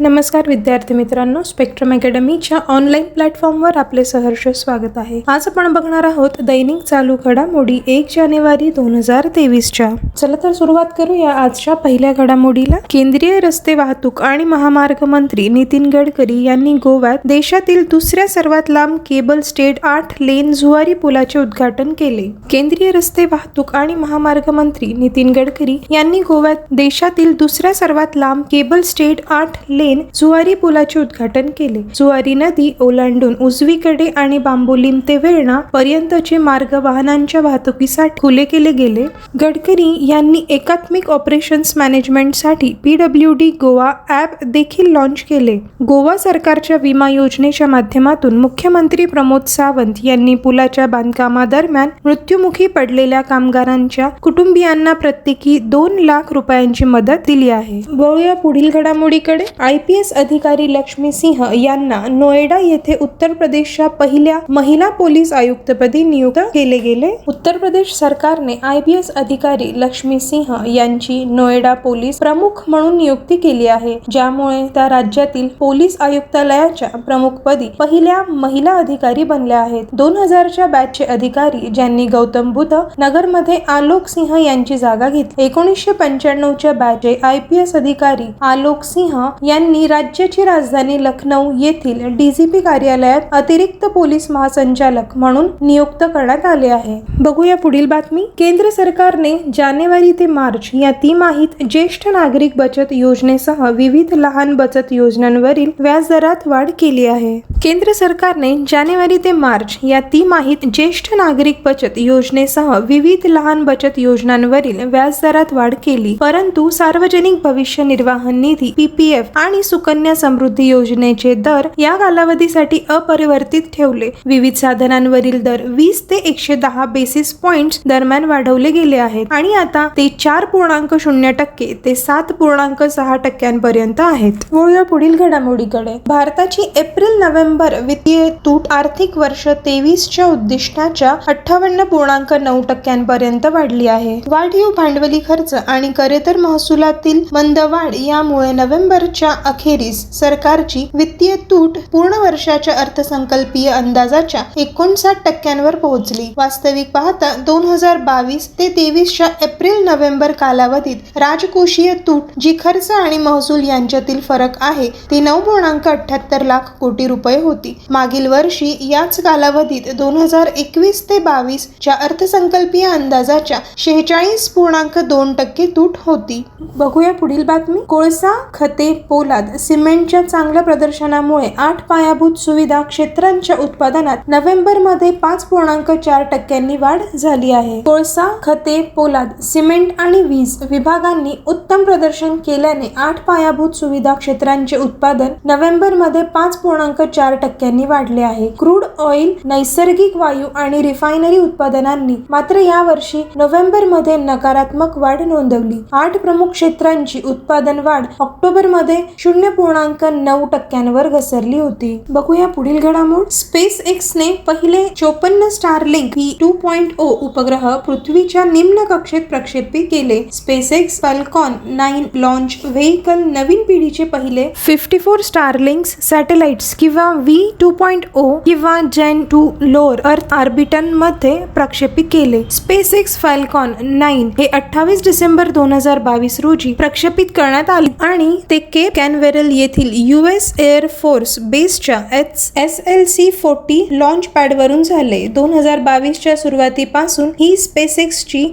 नमस्कार विद्यार्थी मित्रांनो स्पेक्ट्रम अकॅडमीच्या ऑनलाईन प्लॅटफॉर्मवर आपले सहर्ष स्वागत आहे. आज आपण बघणार आहोत दैनिक चालू घडामोडी एक जानेवारी दोन हजार तेवीसच्या. चला तर सुरुवात करूया आजच्या पहिल्या घडामोडीला. केंद्रीय रस्ते वाहतूक आणि महामार्ग मंत्री नितीन गडकरी यांनी गोव्यात देशातील दुसऱ्या सर्वात लांब केबल स्टेट आठ लेन जुवारी पुलाचे उद्घाटन केले. केंद्रीय रस्ते वाहतूक आणि महामार्ग मंत्री नितीन गडकरी यांनी गोव्यात देशातील दुसऱ्या सर्वात लांब केबल स्टेट आठ लेन जुवारी पुलाचे उद्घाटन केले. जुवारी नदी ओलांडून उजवीकडे आणि बांबोलीम ते वेळणा पर्यंतचे मार्ग वाहनांच्या वाहतुकीसाठी खुले केले गेले. गडकरी यांनी एकात्मिक operations मॅनेजमेंटसाठी P W D Goa app देखील लॉन्च केले. गोवा सरकारच्या विमा योजनेच्या माध्यमातून मुख्यमंत्री प्रमोद सावंत यांनी पुलाच्या बांधकामादरम्यान मृत्युमुखी पडलेल्या कामगारांच्या कुटुंबियांना प्रत्येकी दोन लाख रुपयांची मदत दिली आहे. वळूया पुढील घडामोडीकडे. आय आय पी एस अधिकारी लक्ष्मी सिंह यांना नोएडा येथे उत्तर प्रदेशच्या पहिल्या महिला पोलीस आयुक्तपदी नियुक्त केले गेले. उत्तर प्रदेश सरकारने आय पी एस अधिकारी लक्ष्मी सिंह यांची नोएडा पोलीस प्रमुख म्हणून नियुक्ती केली आहे. ज्यामुळे त्या राज्यातील पोलीस आयुक्तालयाच्या प्रमुखपदी पहिल्या महिला अधिकारी बनल्या आहेत. दोन हजारच्या बॅचचे अधिकारी ज्यांनी गौतम बुद्ध नगरमध्ये आलोक सिंह यांची जागा घेतली. एकोणीसशे पंच्याण्णवच्या बॅचचे आय पी एस अधिकारी आलोक सिंह यांनी राज्याची राजधानी लखनौ येथील डीजीपी कार्यालयात अतिरिक्त पोलीस महासंचालक म्हणून नियुक्त करण्यात आले आहे. बघूया पुढील बातमी. केंद्र सरकारने जानेवारी ते मार्च या तिमाहीत ज्येष्ठ नागरिक बचत योजनेसह विविध लहान बचत योजनांवरील व्याजदरात वाढ केली आहे. केंद्र सरकारने जानेवारी ते मार्च या तिमाहीत ज्येष्ठ नागरिक बचत योजनेसह विविध लहान बचत योजनांवरील व्याजदरात वाढ केली परंतु सार्वजनिक भविष्य निर्वाह निधी पीपीएफ आणि सुकन्या समृद्धी योजनेचे दर या कालावधीसाठी अपरिवर्तित ठेवले. विविध साधनांवरील दर वीस ते एकशे दहा बेसिस पॉइंट दरम्यान वाढवले गेले आहेत आणि आता ते चार पूर्णांक शून्य टक्के ते सात पूर्णांक सहा टक्क्यांपर्यंत आहेत. वळूया पुढील घडामोडीकडे. भारताची एप्रिल नोव्हेंबर वित्तीय तूट आर्थिक वर्ष तेवीसच्या उद्दिष्टाच्या अठ्ठावन्न पूर्णांक नऊ टक्क्यांपर्यंत वाढली आहे. वाढीव भांडवली खर्च आणि करेतर महसुलातील मंद वाढ यामुळे नोव्हेंबरच्या अखेरीस सरकारची वित्तीय तूट पूर्ण वर्षाच्या अर्थसंकल्पीय अंदाजाच्या एकोणसाठ टक्क्यांवर पोहोचली. वास्तविक पाहता दोन हजार बावीस ते तेवीसच्या एप्रिल नोव्हेंबर कालावधीत राजकोषीय तूट जी खर्च आणि महसूल यांच्यातील फरक आहे ती नऊ पूर्णांक अठ्याहत्तर लाख कोटी रुपये होती. मागील वर्षी याच कालावधीत दोन हजार एकवीस ते बावीस च्या अर्थसंकल्पीय अंदाजाच्या शेहेचाळीस पूर्णांक दोन टक्के तूट होती. बघूया पुढील बातमी. कोळसा खते पोला पोलाद सिमेंटच्या चांगल्या प्रदर्शनामुळे आठ पायाभूत सुविधा क्षेत्रांच्या उत्पादनात नोव्हेंबरमध्ये पाच पूर्णांक चार टक्क्यांनी वाढ झाली आहे. कोळसा खते पोलाद सिमेंट आणि वीज विभागांनी उत्तम प्रदर्शन केल्याने आठ पायाभूत सुविधा क्षेत्रांचे उत्पादन नोव्हेंबरमध्ये पाच पूर्णांक चार टक्क्यांनी वाढले आहे. क्रूड ऑइल नैसर्गिक वायू आणि रिफायनरी उत्पादनांनी मात्र यावर्षी नोव्हेंबरमध्ये नकारात्मक वाढ नोंदवली. आठ प्रमुख क्षेत्रांची उत्पादन वाढ ऑक्टोबरमध्ये शून्य पूर्णांक नऊ टक्क्यांवर घसरली होती. बघूया पुढील घडामोड. स्पेस एक्स ने पहिले चोपन्न स्टारलिंक ही टू पॉइंट ओ उपग्रह पृथ्वीच्या निम्न कक्षेत प्रक्षेपित केले. Space X Falcon nine launch vehicle नवीन पिढीचे पहिले फिफ्टी फोर स्टारलिंक्स सॅटेलाइट्स किंवा व्ही टू पॉइंट ओ किंवा जेन टू लोअर अर्थ ऑर्बिटनमध्ये प्रक्षेपित केले. स्पेस एक्स फॅल्कॉन नाईन हे अठ्ठावीस डिसेंबर दोन हजार बावीस रोजी प्रक्षेपित करण्यात आले आणि ते केप कॅनवेरल येथील यू एस एअर फोर्स बेसच्या H S L C forty launch पॅडवरून झाले. दोन हजार बावीसच्या सुरुवातीपासून ही स्पेस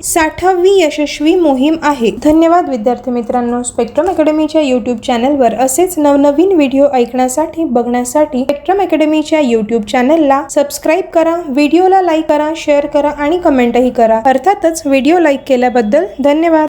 साठावी यशस्वी मोहीम आहे. धन्यवाद विद्यार्थी मित्रांनो. स्पेक्ट्रम अकॅडमीच्या यूट्यूब चॅनलवर असेच नवनवीन व्हिडिओ ऐकण्यासाठी बघण्यासाठी स्पेक्ट्रम अकॅडमीच्या यूट्यूब चॅनलला सबस्क्राईब करा व्हिडिओला लाईक करा शेअर करा आणि कमेंटही करा. अर्थातच व्हिडिओ लाईक केल्याबद्दल धन्यवाद.